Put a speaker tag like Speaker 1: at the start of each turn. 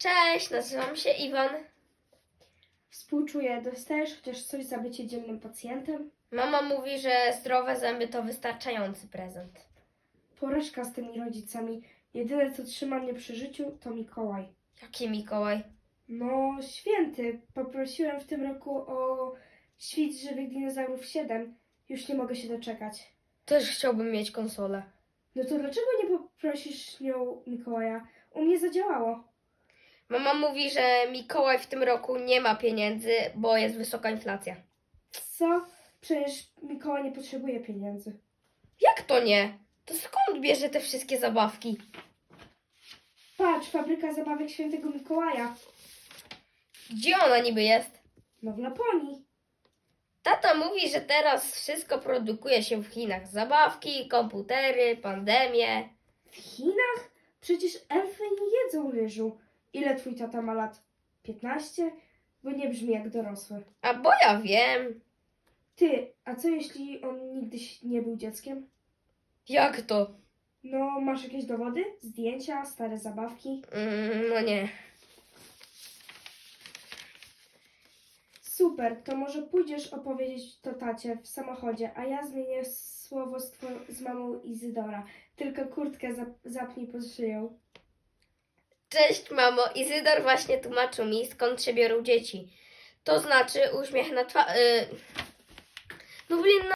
Speaker 1: Cześć, nazywam się Iwan.
Speaker 2: Współczuję, dostajesz chociaż coś za bycie dzielnym pacjentem?
Speaker 1: Mama mówi, że zdrowe zęby to wystarczający prezent.
Speaker 2: Porażka z tymi rodzicami. Jedyne co trzyma mnie przy życiu to Mikołaj.
Speaker 1: Jaki Mikołaj?
Speaker 2: No, święty. Poprosiłem w tym roku o świt żywych dinozaurów 7. Już nie mogę się doczekać.
Speaker 1: Też chciałbym mieć konsolę.
Speaker 2: No to dlaczego nie poprosisz nią Mikołaja? U mnie zadziałało.
Speaker 1: Mama mówi, że Mikołaj w tym roku nie ma pieniędzy, bo jest wysoka inflacja.
Speaker 2: Co? Przecież Mikołaj nie potrzebuje pieniędzy.
Speaker 1: Jak to nie? To skąd bierze te wszystkie zabawki?
Speaker 2: Patrz, fabryka zabawek świętego Mikołaja.
Speaker 1: Gdzie ona niby jest?
Speaker 2: No w Laponii.
Speaker 1: Tata mówi, że teraz wszystko produkuje się w Chinach. Zabawki, komputery, pandemie.
Speaker 2: W Chinach? Przecież elfy nie jedzą ryżu. Ile twój tata ma lat? 15? Bo nie brzmi jak dorosły.
Speaker 1: A bo ja wiem.
Speaker 2: Ty, a co jeśli on nigdy nie był dzieckiem?
Speaker 1: Jak to?
Speaker 2: No, masz jakieś dowody? Zdjęcia, stare zabawki?
Speaker 1: Mm, no nie.
Speaker 2: Super, to może pójdziesz opowiedzieć to tacie w samochodzie, a ja zmienię słowo z, z mamą Izydora. Tylko kurtkę zap- zapnij pod szyją.
Speaker 1: Cześć mamo, Izydor właśnie tłumaczył mi skąd się biorą dzieci. To znaczy uśmiech na twarzy. No blin, no